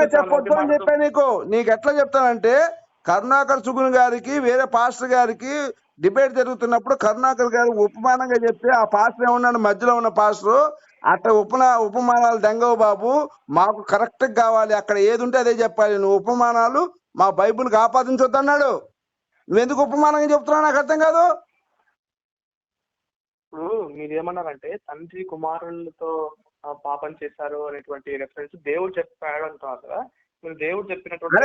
విధంగా చెప్పొద్దు అని చెప్పా నీకు. నీకు ఎట్లా చెప్తానంటే కరుణాకర్ సుగున్ గారికి వేరే పాస్టర్ గారికి డిబేట్ జరుగుతున్నప్పుడు కరుణాకర్ గారు ఉపమానంగా చెప్తే ఆ పాస్టర్ ఏమన్నాడు? మధ్యలో ఉన్న పాస్టర్ అట్ట ఉపన ఉపమానాలు దెంగవు బాబు మాకు కరెక్ట్ కావాలి అక్కడ ఏది ఉంటే అదే చెప్పాలి. నువ్వు ఉపమానాలు మా బైబుల్కి ఆపాదించొద్దు అన్నాడు నువ్వెందుకు ఉపమానంగా చెప్తున్నావు? నాకు అర్థం కాదు. ఇప్పుడు మీరు ఏమన్నారంటే తండ్రి కుమారులతో పాపం చేశారు అనేటువంటి రెఫరెన్స్ దేవుడు చెప్పాడు అంటున్నారు కదా. మీరు దేవుడు చెప్పినటువంటి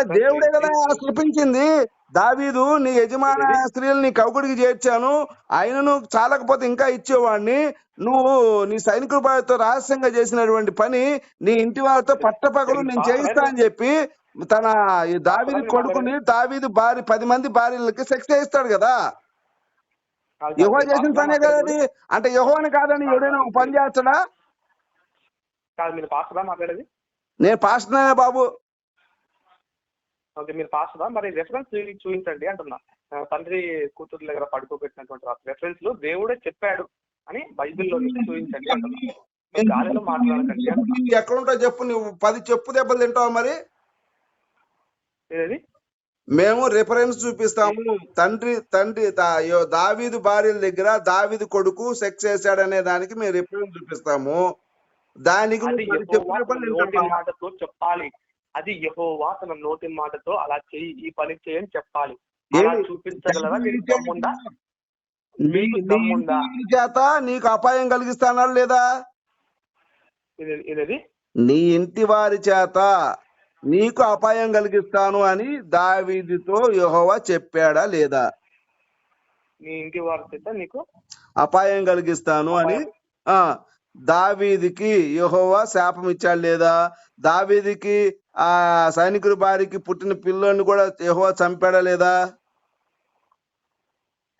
కదా? చూపించింది. దావీదు నీ యజమాన స్త్రీలు నీ కౌగుడికి చేర్చాను. ఆయనను చాలకపోతే ఇంకా ఇచ్చేవాడిని. నువ్వు నీ సైనికుల వారితో రహస్యంగా చేసినటువంటి పని నీ ఇంటి వారితో పట్టపగలు నేను చేయిస్తా అని చెప్పి తన దావీదు కొడుకుని దావీదు భార్య పది మంది భార్యలకి సెక్స్ చేయిస్తాడు కదా. యహో చేసిన పనే కదా. అది అంటే యహోని కాదని ఎవడైనా పని చేస్తాడా? కాదు మీరు పాస్టరా మాట్లాడేది? నేను పాస్టర్నే బాబు. ఓకే మీరు పాస్టరా? మరి రెఫరెన్స్ చూపించండి అంటున్నా. తండ్రి కూతురు దగ్గర పడుకోబెట్టినటువంటి రెఫరెన్స్లో దేవుడే చెప్పాడు అని బైబిల్లో చూపించండి అంటున్నా. గాలిలో మాట్లాడకండి ఎక్కడుంటో చెప్పు నువ్వు పది చెప్పు దెబ్బలు తింటావు మరి? ఏది? మేము రిఫరెన్స్ చూపిస్తాము. తండ్రి తండ్రి దావీదు భార్యల దగ్గర దావీదు కొడుకు సెక్స్ చేశాడనే దానికి మేము రిఫరెన్స్ చూపిస్తాము. తింటావా? మాటతో చెప్పాలి. అది యహోవా తన నోటి మాటతో అలా చెయ్యి ఈ పని చేయని చెప్పాలి? చూపించగలరా నీ- చేత నీకు అపాయం కలిగిస్తానా లేదా? నీ ఇంటి వారి చేత నీకు అపాయం కలిగిస్తాను అని దావీదుతో యెహోవా చెప్పాడా లేదా? నీ ఇంటి వారి చేత నీకు అపాయం కలిగిస్తాను అని ఆ దావీదికి యెహోవా శాపం ఇచ్చాడు లేదా? దావీదికి ఆ సైనికుడి భార్యకి పుట్టిన పిల్లని కూడా యెహోవా చంపాడా లేదా?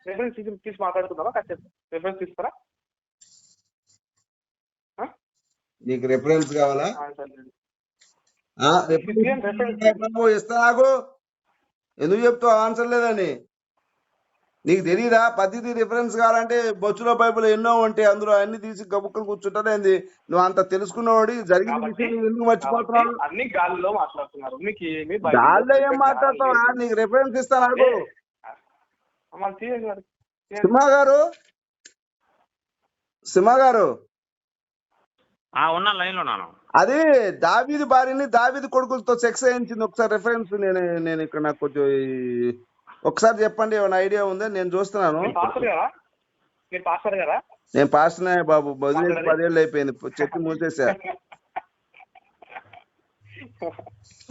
రెఫరెన్స్ తీసి తీసి మాట్లాడుకుందామా? కాసేపు రెఫరెన్స్ తీస్తారా? నీకు రిఫరెన్స్ కావాలా? నాకు ఎందుకు చెప్తావు? ఆన్సర్ లేదని నీకు తెలియదా పద్ధతి రిఫరెన్స్ కావాలంటే బొచ్చులో బైబిల్ ఎన్నో ఉంటాయి. అందులో అన్ని తీసి గబుక్కలు కూర్చుంటానేంది నువ్వు అంత తెలుసుకున్నవాడి జరిగిన ఎందుకు మర్చిపోతున్నావు అన్ని గాలిలో మాట్లాడుతున్నారు. మీకు దానిలో ఏం మాట్లాడతావా. నీకు రిఫరెన్స్ ఇస్తా నాకు. సింహ గారు? సింహ గారు? ఆ ఉన్నా లైన్లో ఉన్నాను. అది దావీది భార్యని దావీది కొడుకులతో సెక్స్ అయించింది ఒకసారి రిఫరెన్స్ నేను నేను ఇక్కడ నాకు కొంచెం ఈ- ఒకసారి చెప్పండి ఏమైనా ఐడియా ఉందా? నేను చూస్తున్నాను. నేను పాస్టర్నే బాబు మాట్లాడండి. పదేళ్ళు అయిపోయింది చెప్పి మూసేసా.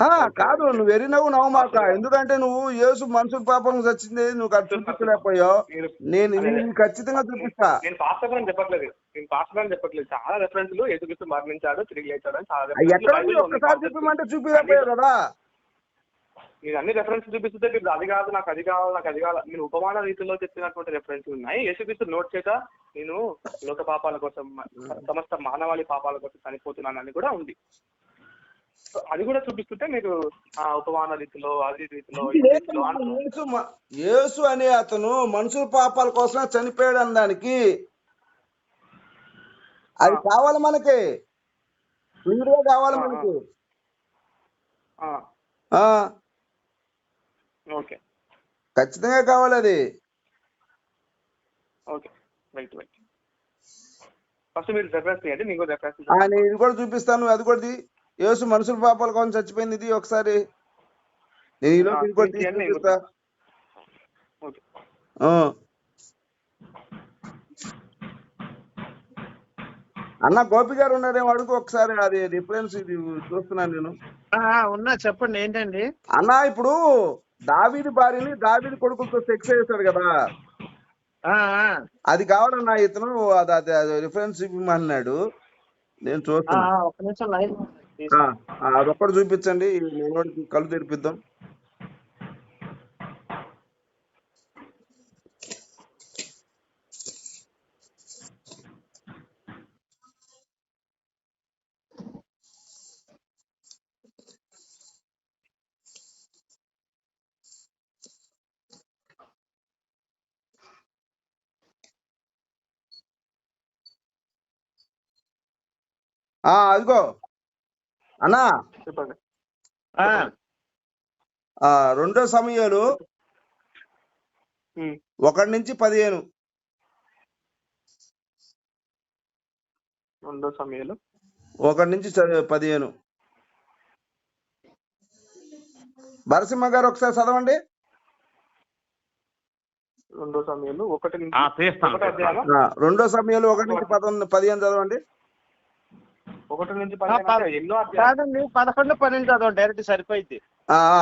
ఆ, కాదు నువ్వు ఎరినవు నవ్వు మాక. ఎందుకంటే నువ్వు యేసు మనుషుల పాపం చచ్చింది నువ్వు అది చూపించలేకపోయావు. నేను ఖచ్చితంగా చూపిస్తా. నేను పాస్టర్ అని చెప్పట్లేదు. నేను పాస్టర్ అని చెప్పట్లేదు. చాలా రెఫరెన్స్ యేసుక్రీస్తు మరణించాడు తిరిగి లేచాడు అని చాలా ఎక్కడ. ఒక్కసారి చెప్పమంటే చూపించలేకపోయావు కదా. మీరు అన్ని రెఫరెన్స్ చూపిస్తుంటే మీరు అది కాదు నాకు అది కావాలి నాకు అది కావాలి. మీరు ఉపమాన రీతిలో చెప్పినటువంటి రెఫరెన్స్ ఉన్నాయి. యేసుక్రీస్తు నోట్ చేత నేను లోక పాపాల కోసం సమస్త మానవాళి పాపాల కోసం చనిపోతున్నానని కూడా ఉంది. అది కూడా చూపిస్తుంటే మీరు ఆ ఉపమాన రీతిలో అది రీతిలో. యేసు అనే అతను మనుషుల పాపాల కోసం చనిపోయాడు అనడానికి అది కావాలి మనకి. కావాలి మనకి. ఆ, ఆ. ఓకే. ఖచ్చితంగా కావాలి అది ఓకే. Right right. ఫస్ట్ మీరు రెఫరెన్స్ చేయండి మీకు రెఫరెన్స్ ఆ, నేను ఇది కూడా చూపిస్తాను అది కూడా ఇది. యేసు మనుషుల పాపాల కోసం చచ్చిపోయింది ఇది ఒకసారి. నేను ఈలో ఇది కూడా చూపిస్తా. అన్న గోపి గారు ఉన్నారేమో అడుగు ఒకసారి అది రిఫరెన్స్ ఇది చూస్తున్నాను నేను. ఆ, ఉన్నా చెప్పండి ఏంటండి? అన్న ఇప్పుడు దావీది భార్యని దావీది కొడుకులతో సెక్స్ చేశాడు కదా. అది కావాలన్నా ఇతను అది రిఫరెన్స్ ఇవ్వమన్నాడు నేను ఆ, అదొక్కటి చూపించండి. కళ్ళు తెరిపిద్దాం. ఆ అదిగో. అన్నా. చెప్పండి. రెండో సమయాలు. ఒకటి నుంచి పదిహేను. రెండో సమయాలు ఒకటి నుంచి పదిహేను. భరసింహ గారు ఒకసారి చదవండి. రెండో సమయాలు ఒకటి రెండో సమయాలు ఒకటి నుంచి పదకొండు పదిహేను చదవండి. ఒకటి నుంచి ఎన్నో అధ్యాయం కాదండి పదకొండు పన్నెండు చదవండి డైరెక్ట్ సరిపోయింది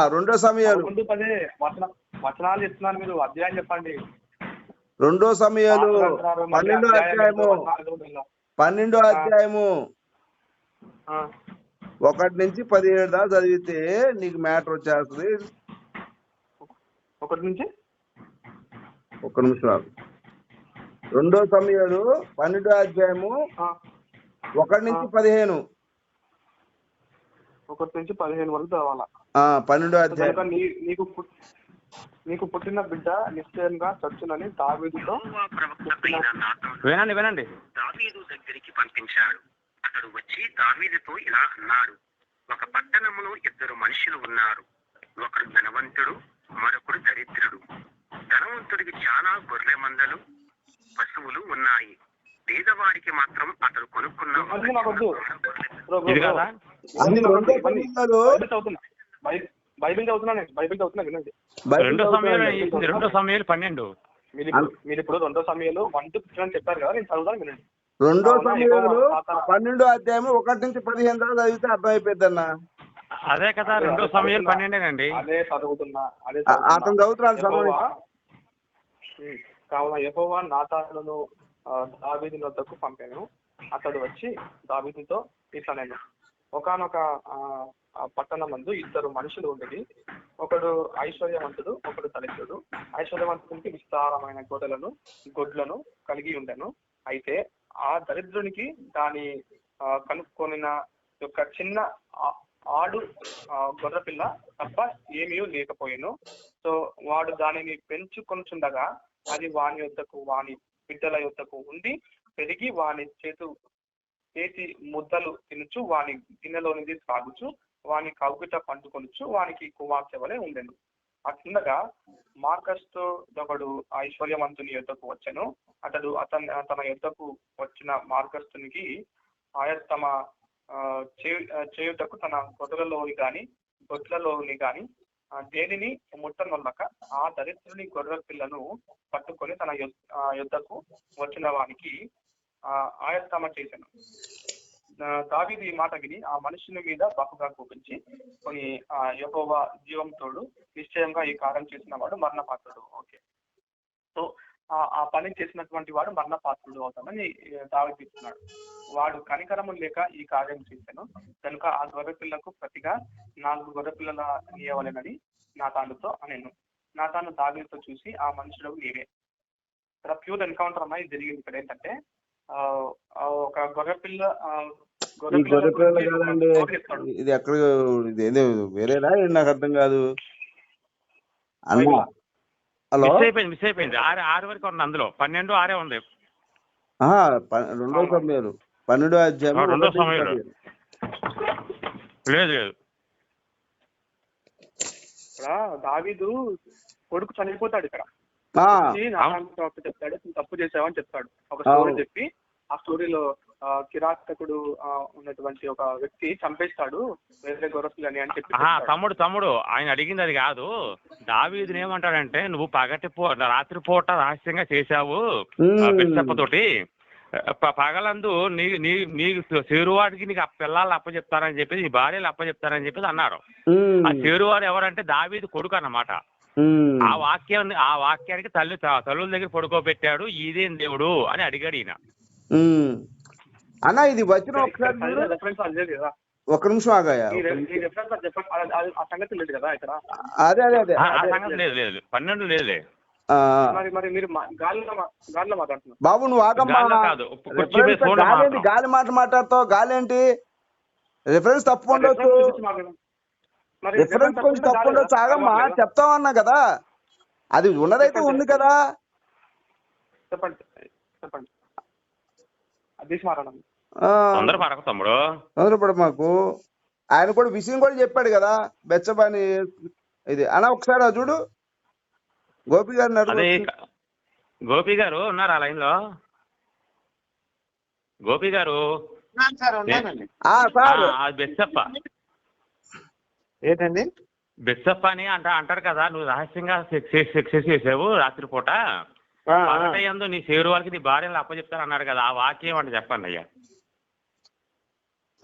రెండో సమయాలు. ముందు పదే వచన వచనాలు చెప్తున్నాను మీరు అధ్యాయం చెప్పండి. రెండో సమయాలు. పన్నెండో అధ్యాయం అధ్యాయము. పన్నెండో అధ్యాయము. ఆ, ఒకటి నుంచి పదిహేడు దాకా చదివితే నీకు మ్యాటర్ వచ్చేస్తుంది. ఒకటి నుంచి? ఒక్క నిమిషం. రెండో సమయాలు పన్నెండో అధ్యాయము. ఆ, ఒకటి నుంచి పదిహేను. ఒకటి నుంచి పదిహేను వరకు చదవాలా ఆ పన్నెండో అధ్యాయం. నీకు నీకు పుట్టిన బిడ్డ నిశ్చయంగా చచ్చునని దావీదుతో వినండి వినండి. దావీదు దగ్గరికి పంపించాడు. అతడు వచ్చి దావీదుతో ఇలా అన్నాడు. ఒక పట్టణములో ఇద్దరు మనుషులు ఉన్నారు. ఒకడు ధనవంతుడు మరొకడు దరిద్రుడు. ధనవంతుడికి చాలా గొర్రె మందలు పశువులు ఉన్నాయి. పేదవాడికి మాత్రం అతడు కొనుక్కున్న బైబిల్ చదువుతున్నా. బైబిల్ చదువుతున్నా వినండి. రెండో సమయాలు రెండో సమయాలు పన్నెండు. మీరు ఇప్పుడు మీరు ఇప్పుడు రెండో సమయంలో వన్ టు ఫిఫ్టీన్ అని చెప్పారు కదా నేను చదువుతాను వినండి. రెండో? సమయాలు పన్నెండో అధ్యాయం ఒకటి నుంచి పదిహేను దాకా చదివితే అర్థమైపోద్ది అన్న అదే కదా రెండో సమయాలు పన్నెండేనండి. అదే చదువుతున్నా అదే అతను ఉమ్, కావున యహోవా నాతాను దావీదు వద్దకు పంపాను. అతడు వచ్చి దావీదుతో ఇట్లా నేను ఒకనొక పట్టణం మందు ఇద్దరు మనుషులు ఉండేది. ఒకడు ఐశ్వర్యవంతుడు ఒకడు దళితుడు ఐశ్వర్యవంతునికి విస్తారమైన గొడలను గొడ్లను కలిగి ఉండెను. అయితే ఆ దరిద్రునికి దాని ఆ, కనుక్కొనిన యొక్క చిన్న ఆడు ఆ, గొర్రెపిల్ల తప్ప ఏమీ లేకపోయాను. సో వాడు దానిని పెంచుకొనిచుండగా అది వాని యొద్దకు వాని బిడ్డల యొద్దకు ఉండి పెరిగి వాని చేతు చేతి ముద్దలు తినుచు వాని గిన్నెలోనిది త్రాగుచు వాని కౌగిట పండుకొనుచు వానికి కుమార్తె వలె ఉండెను. అట్లుండగా మార్కస్తో ఒకడు ఐశ్వర్యవంతుని యొద్దకు వచ్చెను. అతడు అతని తన యొద్దకు వచ్చిన మార్గస్థునికి ఆయన తమ ఆ, చేయు- చేయుటకు తన గొర్రెలలోని గాని గొడ్లలోని గాని ఆ, దేనిని ముట్టనొల్లక ఆ దరిద్రుని గొర్రె పిల్లను పట్టుకొని తన యుద్ధకు ఆ, వచ్చిన వానికి ఆయత్తమ చేశాను దావీదు ఈ మాట విని ఆ మనుషుని మీద బహుగా కోపించి కొన్ని ఆ యహోవా జీవంతోడు నిశ్చయంగా ఈ కార్యం చేసిన వాడు మరణపాత్రుడు. ఓకే. సో ఆ ఆ పని చేసినటువంటి వాడు మరణపాత్రుడు అవుతాడని దావి తీస్తున్నాడు వాడు కనికరము లేక ఈ కార్యం చేశాను. కనుక ఆ గొర్రె పిల్లకు ప్రతిగా నాలుగు గొర్రె పిల్లల నీయవలెనని నా తానుతో అనేను. నా తాను దావితో చూసి ఆ మనుషుడు నీవే. ఇక్కడ ప్యూర్ ఎన్కౌంటర్ అన్నది జరిగింది ఇక్కడ ఏంటంటే ఒక గొర్రె పిల్ల ఆ, ఈ గొర్రె గొర్రె పిల్ల పిల్లలు గురించి ఒక కాదండి story చెప్తాడు. ఇది ఎక్కడ ఇది ఏంటి నాకు అర్థం కాదు. అన్న? హలో? మిస్ అయిపోయింది మిస్ అయిపోయింది. ఆరు ఆరు వరకు ఉంది అందులో. పన్నెండు ఆరే ఉంది. రెండో సమయాలు. పన్నెండో అధ్యాయం ఆ, రెండో సమయాలు. లేదు లేదు. ఇక్కడ దావీదు కొడుకు చనిపోతాడు ఇక్కడ. చెప్తాడు "నువ్వు తప్పు చేసావని చెప్తాడు. ఒక స్టోరీ. చెప్పి ఆ స్టోరీలో కిరాతకుడు ఉన్నటువంటి ఒక వ్యక్తి చంపేస్తాడు. వేరే గొర్రెపిల్లని అని చెప్పి. తమ్ముడు తమ్ముడు ఆయన అడిగింది అది కాదు. దావీదుని ఏమంటాడంటే నువ్వు పగటి పూ రాత్రి పూట రహస్యంగా చేశావు. చెప్పతోటి పగలందు నీ నీ నీకు చేరువాడికి నీకు ఆ పిల్లలు అప్పచెప్తారని చెప్పి నీ భార్యలు అప్పచెప్తారని చెప్పి అన్నారు. ఆ చేరువాడు ఎవరంటే దావీదు కొడుకు అన్నమాట. ఆ వాక్యాన్ని ఆ వాక్యానికి తల్లి తల్లుల దగ్గర పడుకోబెట్టాడు. ఇదేం దేవుడు? అని అడిగాడు ఈయన. అన్న ఇది వచ్చిన ఒకసారి ఒక్క నిమిషం ఆగాయా? అది అది- అది- ఆ సంగతి లేదు కదా ఇక్కడ. అదే అదే అదే. ఆ ఆ అదే. సంగతి లేదు లేదు పన్నెండు లేదులే బాబు నువ్వు ఆగమ్మా. గాలి మాట మాట్లాడతావు? గాలి ఏంటి? రిఫరెన్స్ తప్పు ఉండొచ్చు రిఫరెన్స్ కొంచెం తప్పకుండా తప్పు ఉండొచ్చు ఆగమ్మా కదా? చెప్తామన్నా కదా. అది ఉన్నదైతే. ఉంది కదా. చెప్పండి చెప్పండి. అది ఆ, పడక తమ్ముడు. మాకు. ఆయన కూడా విషయం కూడా చెప్పాడు కదా బెచ్చబాని ఇది. అన్న ఒకసారి చూడు. గోపి క- గోపి గారు ఉన్నారా లైన్లో గోపి గారు? ఆ, ఆ, బెస్సప్ప ఏంటండి? బెస్సప్ప అని అంట అంటారు కదా నువ్వు రహస్యంగా సెక్స్ సెక్స్ చేసావు రాత్రిపూట. పగటయందు నీ సేరు వాళ్ళకి నీ భార్యలు అప్పచెప్తాను అన్నారు కదా ఆ వాక్యం అంటే చెప్పండి అయ్యా.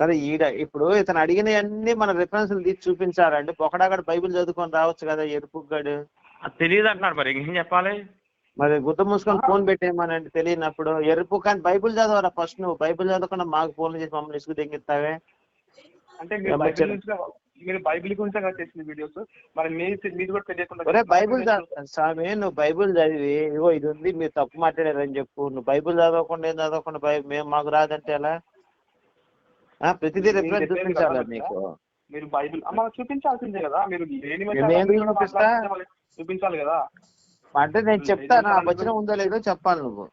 సరే ఈడ ఇప్పుడు ఇతను అడిగినవన్నీ మన రిఫరెన్స్లు తీసి చూపించారండి. పొకడాగడ బైబిల్ చదువుకొని రావచ్చు కదా ఎరుపుగాడు అది తెలియదు అంటున్నారు మరి ఇంకేం చెప్పాలి? మరి గుద్ద మూసుకొని ఫోన్ పెట్టేయమనండి తెలియనప్పుడు. ఎరుపు కానీ బైబిల్ చదవరా ఫస్ట్ నువ్వు? బైబిల్ చదవకుండా మాకు ఫోన్ చేసి మమ్మల్ని ఇసుకు దిగిస్తావే అంటే మీరు బైబిల్ గురించే కదా చేసిన వీడియోస్. మరి మీ మీరు కూడా తెలియకుండా బైబిల్ చదువు స్వామి నువ్వు బైబిల్ చదివి ఇగో ఇది ఉంది మీరు తప్పు మాట్లాడారని చెప్పు. నువ్వు బైబిల్ చదవకుండా ఏం చదవకుండా బై- మేము మాకు రాదంటే ఎలా? ఆ, ప్రతిదీ రిఫరెన్స్ చూపించాలా నీకు మీరు బైబిల్ అమ్మ చూపించాల్సిందే కదా. మీరు లేని చూపించాలి కదా. అంటే నేను చెప్తాను ఆ వచనం ఉందో లేదో చెప్పాలి నువ్వు.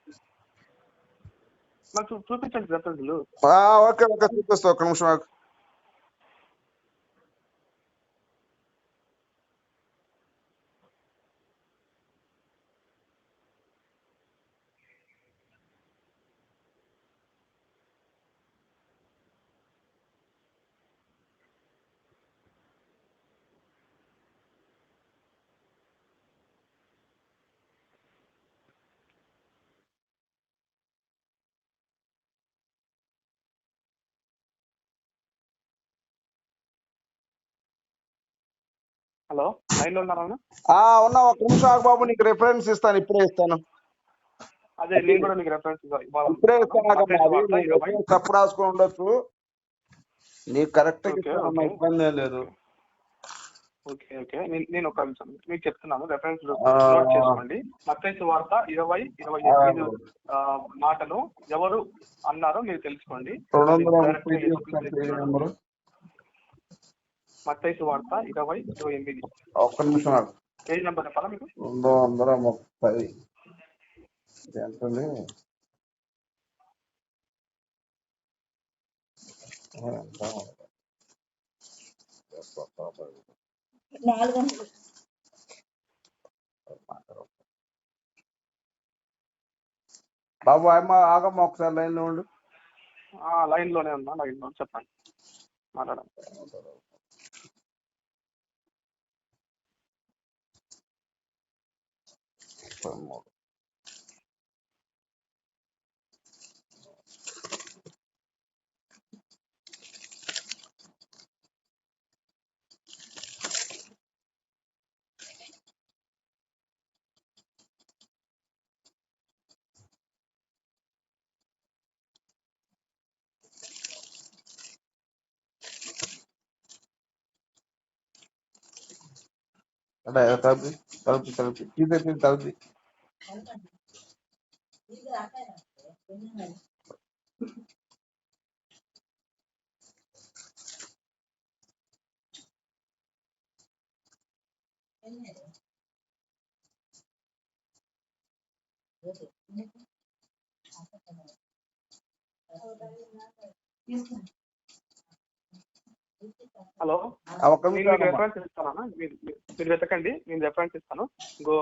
చూపించండి రెఫరెన్స్లు ఆ, ఓకే ఓకే చూపిస్తా ఒక్క నిమిషం హలో లైన్లో ఉన్నారా ఉన్నా ఒక్క నిమిషం ఆగు బాబు నీకు రెఫరెన్స్ ఇస్తాను ఇప్పుడే ఇస్తాను. అదే నేను కూడా మీకు రెఫరెన్స్ ఇప్పుడే ఇస్తాను నీకు తప్పు రాసుకొని ఉండొచ్చు. నీకు కరెక్ట్. ఇబ్బంది లేదు. Okay okay. నేను- ఒక నిమిషం మీకు చెప్తున్నాను రెఫరెన్స్. నోట్ చేసుకోండి. మత్తయి వార్త ఇరవై ఇరవై ఐదు ఆ, మాటలు ఎవరు అన్నారో మీరు తెలుసుకోండి రెండు వందల డైరెక్ట్ ముప్పై యేసుక్రీస్తు ఒకసారి పేజీ చెప్తున్నాడు. నెంబరు మత్తయి వార్త ఇరవై ఇరవై ఎనిమిది. ఒక్క నిమిషం. పేజ్ నెంబర్ చెప్పాలా మీకు? రెండు వందల ముప్పై. ఎంతండి? ఎంత? నాలుగు వందలు. బాబు అమ్మ ఆగమ్మ ఒకసారి లైన్లో ఉండు. ఆ, లైన్లోనే ఉన్నా లైన్లో చెప్పండి. మాట్లాడండి అంటే Peraí, eu tava pensando que eu fiz a tentativa de. Thank you. ఇస్తాను? మీరు వెతకండి. నేను రెఫరెన్స్ ఇస్తాను. గో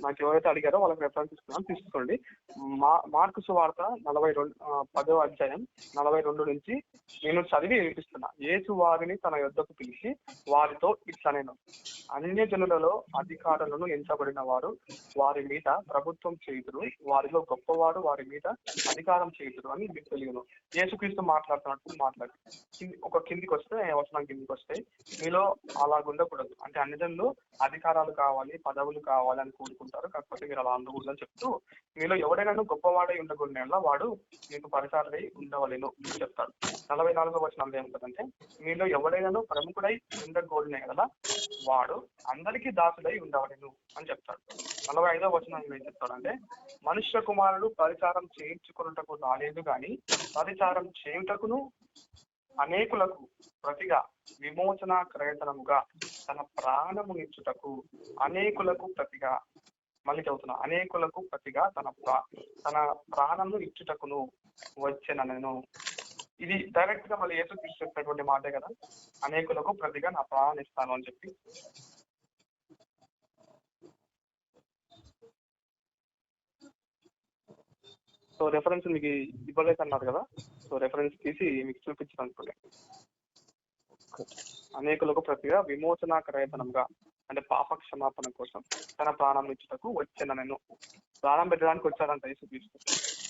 నాకు ఎవరైతే అడిగారో వాళ్ళకి రెఫరెన్స్ ఇస్తున్నాను. తీసుకోండి. మా మార్కు సువార్త నలభై రెండు ఆ, పదో అధ్యాయం నలభై రెండు నుంచి నేను చదివి వినిపిస్తున్నా. యేసు వారిని తన యొద్దకు పిలిచి వారితో ఇట్లా నేను అన్య జనులలో అధికారులను ఎంచబడిన వారు వారి మీద ప్రభుత్వం చేయుదురు. వారిలో గొప్పవాడు వారి మీద అధికారం చేయుదురు అని మీకు తెలియదు. యేసుక్రీస్తు మాట్లాడుతున్నట్టు మాట్లాడి. ఒక కిందికి వస్తే వచనం కిందకి వస్తే మీలో అలా ఉండకూడదు అంటే అన్ని జనులు అధికారాలు కావాలి పదవులు కావాలి అని కోరుకుంటారు. కాకపోతే మీరు అలా ఉండకూడదు అని చెప్తూ మీలో ఎవడైనా గొప్పవాడై ఉండకూడదు వాడు మీకు పరిసారై ఉండవలేను అని చెప్తాడు నలభై నాలుగో వచనంలో ఏముంటదంటే మీలో ఎవడైనా ప్రముఖుడై ఉండకూడనే కదా వాడు అందరికీ దాసుడై ఉండవలేను అని చెప్తాడు. నలభై ఐదో వచనం ఏం చెప్తాడంటే మనుష్య కుమారుడు పరిచారం చేయించుకున్నటకు రాలేదు గాని పరిచారం చేయుటకును అనేకులకు ప్రతిగా విమోచన క్రయతనముగా తన ప్రాణము నిచ్చుటకు అనేకులకు ప్రతిగా మళ్ళీ చదువుతున్నా అనేకులకు ప్రతిగా తన ప్రా తన ప్రాణము ఇచ్చుటకును వచ్చిన నేను ఇది డైరెక్ట్గా మళ్ళీ యేసు చెప్పినటువంటి మాటే కదా? అనేకులకు ప్రతిగా నా ప్రాణం ఇస్తాను అని చెప్పి. సో రెఫరెన్స్ మీకు ఇవ్వలేదు అన్నారు కదా? సో రెఫరెన్స్ తీసి మీకు చూపించాను అనుకోండి అనేకులకు ప్రతిగా విమోచనాకరయతనంగా అంటే పాప క్షమాపణ కోసం తన ప్రాణం ఇచ్చుటకు వచ్చాను నేను. ప్రాణం పెట్టడానికి వచ్చాడంట యేసుక్రీస్తు.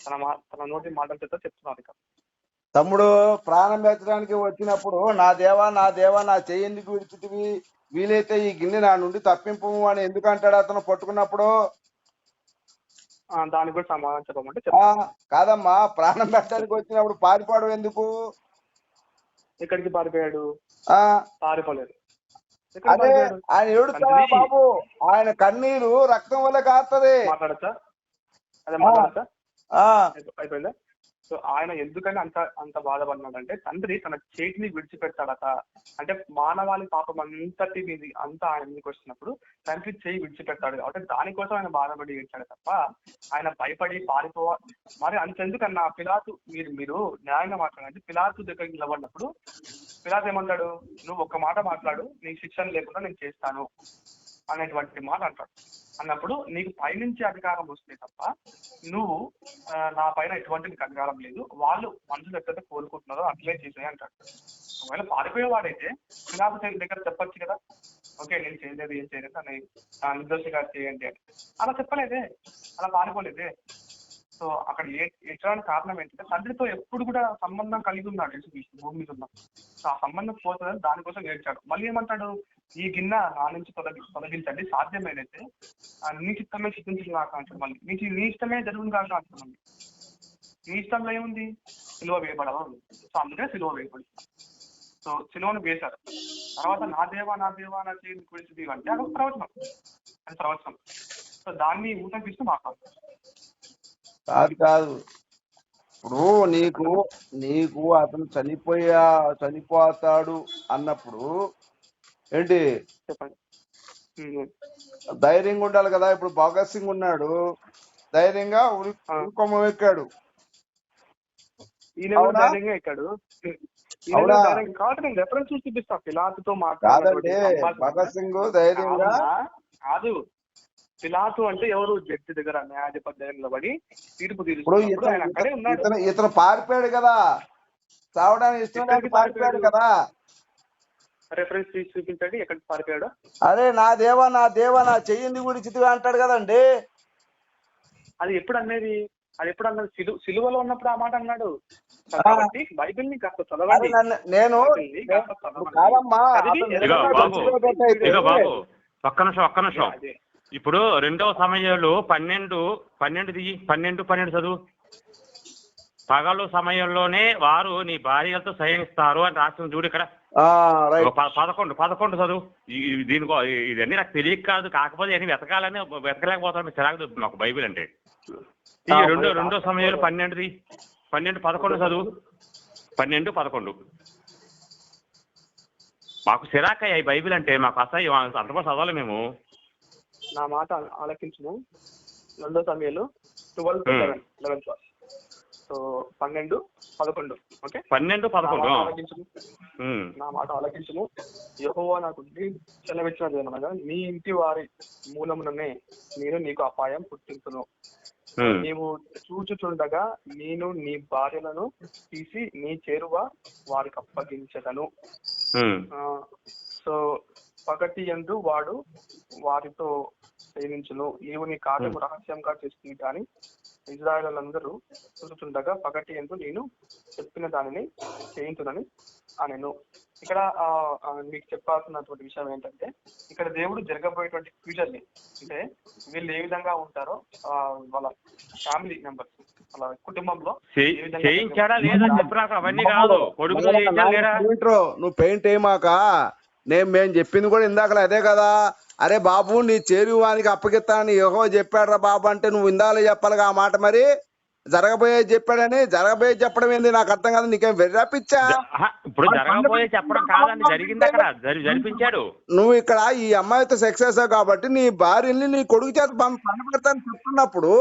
తన తన నోటి మాటల చేత చెప్తున్నారు ఇక్కడ తమ్ముడు ప్రాణం పెట్టడానికి వచ్చినప్పుడు నా దేవా నా దేవా నా చెయ్యందుకు విడిచిటివి వీలైతే ఈ గిన్నె నా నుండి తప్పింపు అని ఎందుకు అంటాడు అతను పట్టుకున్నప్పుడు? దానికి కూడా సమాధానం చెప్పమంటే చెప్తాను. కాదమ్మా ప్రాణం పెట్టడానికి వచ్చినప్పుడు పారిపోవడం ఎందుకు? ఎక్కడికి పారిపోయాడు? ఆ. పారిపోలేదు. అదే ఆయన ఏడుస్తా. బాబు? ఆయన కన్నీరు రక్తం వల్ల కాస్తది మాట్లాడచ్చా? అదే మాట్లాడచ్చా? అయిపోయిందా? సో ఆయన ఎందుకని అంత అంత బాధపడినాడంటే తండ్రి తన చేతిని విడిచిపెట్టాడట. అంటే మానవాళి పాపం అంతటి మీది అంతా ఆయన మీదకి వచ్చినప్పుడు తండ్రి చేయి విడిచిపెట్టాడు కాబట్టి దానికోసం ఆయన బాధపడి ఏడ్చాడు తప్ప ఆయన భయపడి పారిపోవ మరి అంతెందుకన్నా పిలాతు మీరు మీరు న్యాయంగా మాట్లాడండి. పిలాతు దగ్గరికి నిలబడినప్పుడు పిలాతు ఏమంటాడు? నువ్వు ఒక్క మాట మాట్లాడు నీ శిక్షణ లేకుండా నేను చేస్తాను అనేటువంటి మాట అంటాడు. అన్నప్పుడు నీకు పైనుంచి అధికారం వస్తుంది తప్ప నువ్వు నా పైన ఎటువంటి నీకు అధికారం లేదు. వాళ్ళు మనుషులు ఎక్కడైతే కోరుకుంటున్నారో అట్లే చేసాయి అంటాడు. ఒకవేళ పారిపోయేవాడైతే పిలాతు దగ్గర చెప్పొచ్చు కదా. ఓకే నేను చేయలేదు ఏం చేయలేదు అని నిర్దోషిగా చేయండి అని. అలా చెప్పలేదే. అలా పారిపోలేదే. సో అక్కడ ఏ ఎచ్చడానికి కారణం ఏంటంటే తండ్రితో ఎప్పుడు కూడా సంబంధం కలిగి ఉన్నాడు యేసుక్రీస్తు భూమి మీద ఉన్నాడు సో ఆ సంబంధం పోతుందని దానికోసం ఏడ్చాడు. మళ్ళీ ఏమంటాడు? ఈ గిన్నె నా నుంచి తొలగి తొలగించండి. సాధ్యమైనైతే నీ చిత్తమే చిత్తించిన కాక మళ్ళీ. నీ నీ ఇష్టమే జరుగును కాక మళ్ళీ. నీ ఇష్టంలో ఏముంది? సిలువ వేయబడవా? సో అందుకే సిలువ వేయబడి సో సిలువను వేశారు. తర్వాత నా దేవా నా దేవా నా చేతి కుడిచి అంటే అది ఒక ప్రవచనం. అది ప్రవచనం. సో దాన్ని ఊతం తీస్తూ మాట్లాడతారు. కాదు కాదు. ఇప్పుడు నీకు నీకు అతను చనిపోయా చనిపోతాడు అన్నప్పుడు ఏంటి. ధైర్యంగా ఉండాలి కదా. ఇప్పుడు భగత్ సింగ్ ఉన్నాడు. ధైర్యంగా. ఉరికొమ్మ ఎక్కాడు. రెఫరెన్స్ చూపిస్తా పిలాతుతో సంభాషణ. భగత్ సింగ్ ధైర్యంగా కాదు పిలాతు అంటే ఎవరు? జడ్జి దగ్గర న్యాయాధిపతి దగ్గర నిలబడి తీర్పు ఇతను పారిపోయాడు కదా. చావడానికి ఇష్టం పారిపోయాడు? కదా. రెఫరెన్స్ తీసి చూపించండి ఎక్కడికి పారిపోయాడు. అరే నా దేవా నా దేవా నా చెయ్యింది గుడిచితివి అంటాడు కదండి. అది ఎప్పుడు అనేది అది ఎప్పుడు అన్నది? సిలు సిలువలో ఉన్నప్పుడు ఆ మాట అన్నాడు. కాబట్టి బైబిల్ని కాస్త చదవండి. నేను ఎక్కడ ఒక్క నిమిషం ఒక్క నిమిషం. ఇప్పుడు రెండవ సమయంలో పన్నెండు పన్నెండు దిగి పన్నెండు పన్నెండు చదువు. పగలు సమయంలోనే వారు నీ భార్యలతో శయనిస్తారు అని రాసింది చూడు ఇక్కడ. పదకొండు పదకొండు చదువు. దీనికో ఇవన్నీ నాకు తెలియక కాదు కాకపోతే ఇవన్నీ వెతకాలని వెతకలేకపోతాను చిరాకు మాకు బైబిల్ అంటే. ఈ రెండో రెండో సమయంలో పన్నెండుది. పన్నెండు పదకొండు చదువు. పన్నెండు పదకొండు. మాకు చిరాకయ్య ఈ బైబిల్ అంటే మాకు అసహ్యం అంతగా చదవాలి మేము. నా మాట ఆలకించుము. రెండో సమయాలు ట్వెల్వ్. లెవెన్ క్లాస్ సో పన్నెండు పదకొండు ఓకే? పన్నెండు నా పదకొండు. నా మాట ఆలకించుము. యెహోవా నాకు సెలవిచ్చినది ఏమనగా నీ ఇంటి వారి మూలముననే నేను నీకు అపాయం పుట్టించును. నీవు చూచుచుండగా నేను నీ భార్యలను తీసి నీ చేరువ వారికి అప్పగించదను సో పగటి ఎందు వాడు వారితో సేవించును. నీవు నీ కార్యము రహస్యంగా చేస్తుంది కానీ ఇజ్రాయలందరూ చూస్తుండగా పగటి ఎందు నేను చెప్పిన దానిని చేయించునని అనెను ఇక్కడ మీకు చెప్పాల్సినటువంటి విషయం ఏంటంటే ఇక్కడ దేవుడు జరగబోయేటువంటి ఫ్యూచర్ని అంటే వీళ్ళు ఏ విధంగా ఉంటారో ఆ, వాళ్ళ ఫ్యామిలీ మెంబర్స్ వాళ్ళ కుటుంబంలో నువ్వు పెయింట్ వేయమాక నేను మేము చెప్పింది కూడా ఇందాకలా అదే కదా అరే బాబు నీ చేరువానికి అప్పగిస్తానని యెహోవా చెప్పాడురా బాబు అంటే నువ్వు ఇందాలో చెప్పాలిగా ఆ మాట మరి. జరగబోయేది చెప్పాడని జరగబోయేది చెప్పడం ఏంది? నాకు అర్థం కాదు నీకేం వెర్రాపిచ్చా ఇప్పుడు జరగబోయే చెప్పడం కాదండి జరిగింది అక్కడ జరిపించాడు. నువ్వు ఇక్కడ ఈ అమ్మాయితో సక్సెస్ కాబట్టి నీ భార్యని నీ కొడుకు చేత పంప- పంపబెడతాను చెప్తున్నప్పుడు